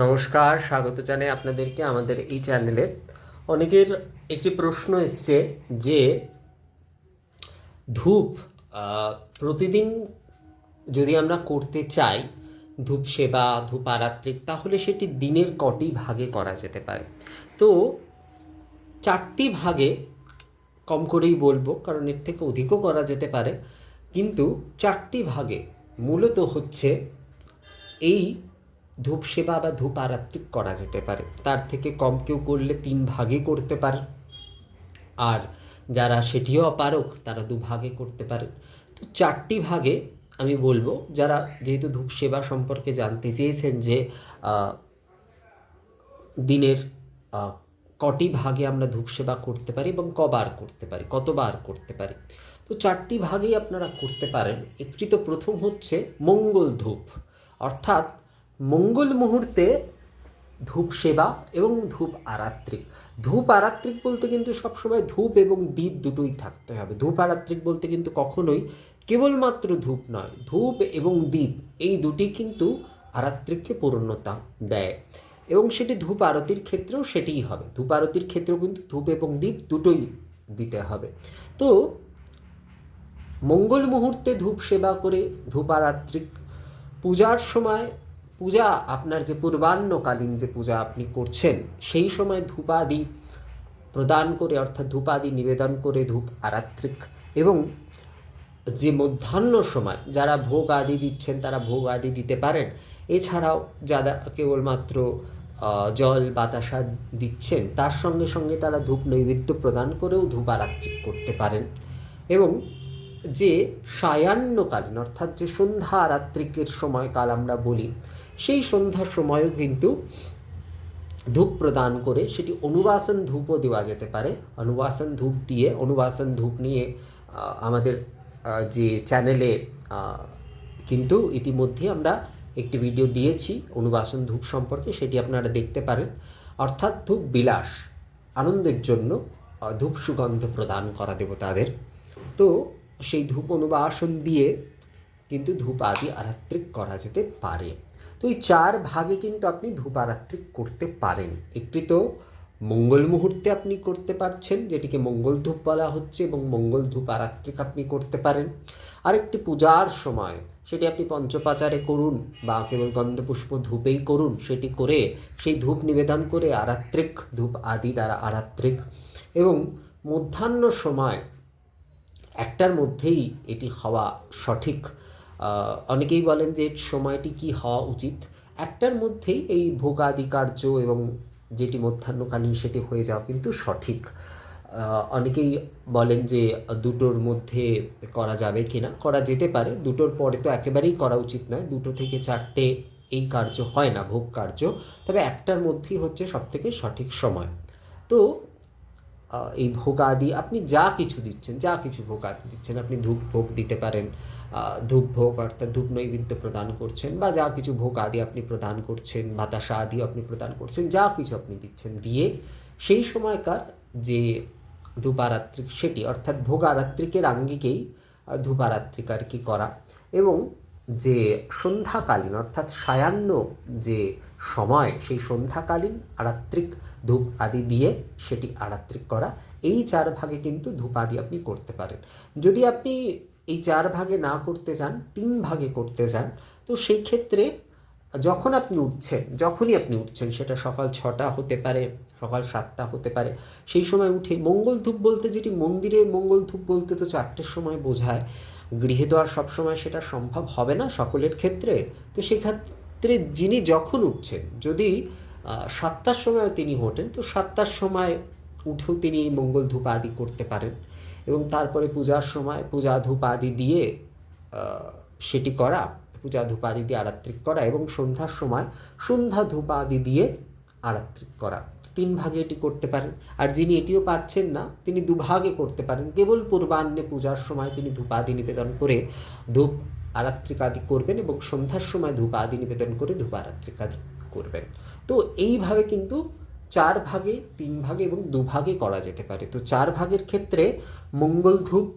নমস্কার, স্বাগত জানাই আপনাদেরকে আমাদের এই চ্যানেলে। অনেকের একটি প্রশ্ন এসছে যে, ধূপ প্রতিদিন যদি আমরা করতে চাই ধূপ সেবা, ধূপ আরাত্রিক, তাহলে সেটি দিনের কটি ভাগে করা যেতে পারে? তো চারটি ভাগে কম করেই বলব, কারণ এর থেকে অধিকও করা যেতে পারে। কিন্তু চারটি ভাগে মূলত হচ্ছে এই ধূপ সেবা বা ধূপ আরাত্রিক করা যেতে পারে। তার থেকে কম কেউ করলে তিন ভাগে করতে পারে। আর যারা সেটিও অপারক তারা দু ভাগে করতে পারে। তো চারটি ভাগে আমি বলব, যারা যেহেতু ধূপ সেবা সম্পর্কে জানতে চেয়েছেন যে দিনের কটি ভাগে আমরা ধূপ সেবা করতে পারি এবং কবার করতে পারি, কতবার করতে পারি। তো চারটি ভাগেই আপনারা করতে পারেন। একটি তো প্রথম হচ্ছে মঙ্গল ধূপ। অর্থাৎ মঙ্গল মুহূর্তে ধূপ সেবা এবং ধূপ আরাত্রিক। ধূপ আরাত্রিক বলতে কিন্তু সবসময় ধূপ এবং দ্বীপ দুটোই থাকতে হবে। ধূপ আরাত্রিক বলতে কিন্তু কখনোই কেবলমাত্র ধূপ নয়, ধূপ এবং দ্বীপ এই দুটি কিন্তু আরাত্রিককে পূর্ণতা দেয়। এবং সেটি ধূপ আরতির ক্ষেত্রেও সেটিই হবে। ধূপ আরতির ক্ষেত্রেও কিন্তু ধূপ এবং দ্বীপ দুটোই দিতে হবে। তো মঙ্গল মুহূর্তে ধূপ সেবা করে, ধূপ আরাত্রিক পূজার সময় পূজা, আপনার যে পূর্বাহ্নকালীন যে পূজা আপনি করছেন, সেই সময় ধূপাদি প্রদান করে, অর্থাৎ ধূপাদি নিবেদন করে, ধূপ আরাত্রিক এবং যে মধ্যাহ্ন সময় যারা ভোগ আদি দিচ্ছেন, তারা ভোগ আদি দিতে পারেন। এছাড়াও যারা কেবলমাত্র জল, বাতাসা দিচ্ছেন, তার সঙ্গে সঙ্গে তারা ধূপ নৈবেদ্য প্রদান করেও ধূপ আরাত্রিক করতে পারেন। এবং যে সায়াহ্নকালীন, অর্থাৎ যে সন্ধ্যা রাত্রিকের সময়কাল আমরা বলি সেই সন্ধ্যার সময়ও কিন্তু ধূপ প্রদান করে সেটি অনুবাসন ধূপও দেওয়া যেতে পারে। অনুবাসন ধূপ দিয়ে, অনুবাসন ধূপ নিয়ে আমাদের যে চ্যানেলে কিন্তু ইতিমধ্যে আমরা একটি ভিডিও দিয়েছি অনুবাসন ধূপ সম্পর্কে, সেটি আপনারা দেখতে পারেন। অর্থাৎ ধূপ বিলাস, আনন্দের জন্য ধূপ সুগন্ধ প্রদান করা দেবতাদের তো সেই ধূপ অনুবাসন দিয়ে কিন্তু ধূপ আদি আরাত্রিক করা যেতে পারে। তো এই চার ভাগে কিন্তু আপনি ধূপ আরাত্রিক করতে পারেন। একটি তো মঙ্গল মুহূর্তে আপনি করতে পারছেন, যেটিকে মঙ্গল ধূপ বলা হচ্ছে এবং মঙ্গল ধূপ আরাত্রিক আপনি করতে পারেন। আরেকটি পূজার সময়, সেটি আপনি পঞ্চপাচারে করুন বা কেবল গন্ধপুষ্প ধূপেই করুন, সেটি করে সেই ধূপ নিবেদন করে আরাত্রিক ধূপ আদি দ্বারা আরাত্রিক এবং মধ্যাহ্ন সময়, একটার মধ্যেই এটি হওয়া সঠিক। অনেকেই বলেন যে সময়টি কি হওয়া উচিত? একটার মধ্যেই এই ভোগাদি কার্য এবং যেটি মধ্যাহ্নকালীন সেটি হয়ে যাওয়া কিন্তু সঠিক। অনেকেই বলেন যে দুটোর মধ্যে করা যাবে কি না করা যেতে পারে। দুটোর পরে তো একেবারেই করা উচিত নয়। দুটো থেকে চারটে এই কার্য হয় না, ভোগ কার্য। তবে একটার মধ্যেই হচ্ছে সবথেকে সঠিক সময়। তো এই ভোগাদি আপনি যা কিছু দিচ্ছেন, যা কিছু ভোগাদি দিচ্ছেন, আপনি ধূপ ভোগ দিতে পারেন ধূপ ভোগ অর্থাৎ ধূপ নৈবেদ্য প্রদান করছেন বা যা কিছু ভোগ আদি আপনি প্রদান করছেন, বাতাসা আদি আপনি প্রদান করছেন, যা কিছু আপনি দিচ্ছেন দিয়ে সেই সময়কার যে ধূপারাত্রিক সেটি অর্থাৎ ভোগারাত্রিকের আঙ্গিকেই ধূপারাত্রিক আর কি করা এবং যে সন্ধ্যাকালীন, অর্থাৎ সায়াহ্ন যে সময়, সেই সন্ধ্যাকালীন আরাত্রিক ধূপ আদি দিয়ে সেটি আরাত্রিক করা, এই চার ভাগে কিন্তু ধূপ আদি আপনি করতে পারেন। যদি আপনি এই চার ভাগে না করতে চান, তিন ভাগে করতে চান, তো সেই ক্ষেত্রে যখন আপনি উঠছেন, যখনই আপনি উঠছেন, সেটা সকাল ছটা হতে পারে, সকাল সাতটা হতে পারে, সেই সময় উঠে মঙ্গল ধূপ বলতে যেটি মন্দিরে মঙ্গল ধূপ বলতে তো চারটের সময় বোঝায় গৃহে তো আর সবসময় সেটা সম্ভব হবে না সকলের ক্ষেত্রে। তো সেক্ষেত্রে যিনি যখন উঠছেন, যদি সাতটার সময় তিনি ওঠেন, তো সাতটার সময় উঠেও তিনি মঙ্গল ধূপ আদি করতে পারেন এবং তারপরে পূজার সময় পূজা ধূপ আদি দিয়ে সেটি করা, পূজা ধূপ আদি দিয়ে আরাত্রিক করা এবং সন্ধ্যার সময় সন্ধ্যা ধূপ আদি দিয়ে আরাত্রিক করা। তিন ভাগে এটি করতে পারেন। আর যিনি এটিও পারছেন না, তিনি দুভাগে করতে পারেন। কেবল পূর্বাহ্নে পূজার সময় তিনি ধূপ আদি নিবেদন করে ধূপ আরাত্রিক আদি করবেন এবং সন্ধ্যার সময় ধূপ আদি নিবেদন করে ধূপ আরাত্রিক আদি করবেন। তো এইভাবে কিন্তু চার ভাগে, তিন ভাগে এবং দুভাগে করা যেতে পারে। তো চার ভাগের ক্ষেত্রে মঙ্গল ধূপ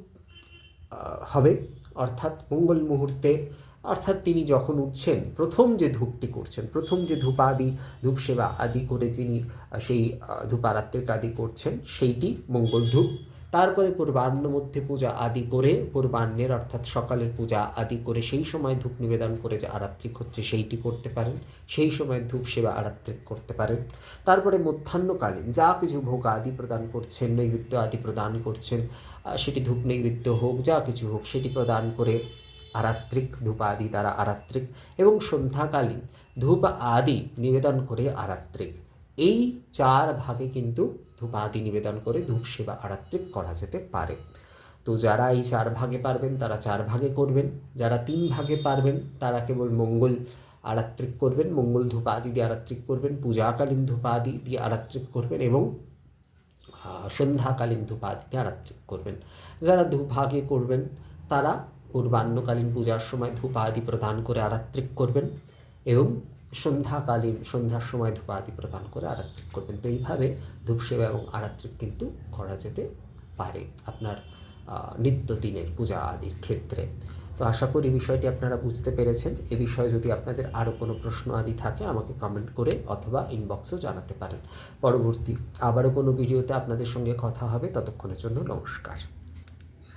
হবে। অর্থাৎ মঙ্গল মুহূর্তে অর্থাৎ তিনি যখন উঠছেন প্রথম যে ধূপটি করছেন প্রথম যে ধূপাদি ধূপ সেবা আদি করে যিনি সেই আহ, ধূপারাত্রিক আদি করছেন সেইটি মঙ্গল ধূপ। তারপরে পূর্বাহ্ন মধ্যে পূজা আদি করে পূর্বাহ্নের অর্থাৎ সকালের পূজা আদি করে সেই সময় ধূপ নিবেদন করে যে আরাত্রিক হচ্ছে সেইটি করতে পারেন। সেই সময় ধূপ সেবা আরাত্রিক করতে পারেন। তারপরে মধ্যাহ্নকালীন যা কিছু ভোগ আদি প্রদান করছেন নৈবেদ্য আদি প্রদান করছেন সেটি ধূপ নৈবেদ্য হোক যা কিছু হোক সেটি প্রদান করে আরাত্রিক ধূপ আদি দ্বারা আরাত্রিক এবং সন্ধ্যাকালীন ধূপ আদি নিবেদন করে আরাত্রিক। এই চার ভাগে কিন্তু ধূপ আদি নিবেদন করে ধূপ সেবা আরাত্রিক করা যেতে পারে। তো যারা এই চার ভাগে পারবেন, তারা চার ভাগে করবেন। যারা তিন ভাগে পারবেন, তারা কেবল মঙ্গল আরাত্রিক করবেন, মঙ্গল ধূপ আদি দিয়ে আরাত্রিক করবেন, পূজাকালীন ধূপ আদি দিয়ে আরাত্রিক করবেন এবং সন্ধ্যাকালীন ধূপ আদিতে আরাত্রিক করবেন। যারা দুভাগে করবেন, তারা পূর্বাহ্নকালীন পূজার সময় ধূপ আদি প্রদান করে আরাত্রিক করবেন এবং সন্ধ্যাকালীন সন্ধ্যার সময় ধূপ আদি প্রদান করে আরাত্রিক করবেন। তো এইভাবে ধূপ সেবা এবং আরাত্রিক কিন্তু করা যেতে পারে আপনার নিত্যদিনের পূজা আদির ক্ষেত্রে। তো আশা করি বিষয়টি আপনারা বুঝতে পেরেছেন। এ বিষয়ে যদি আপনাদের আরও কোনো প্রশ্ন আদি থাকে, আমাকে কমেন্ট করে অথবা ইনবক্সেও জানাতে পারেন। পরবর্তী আবারও কোনো ভিডিওতে আপনাদের সঙ্গে কথা হবে। ততক্ষণের জন্য নমস্কার।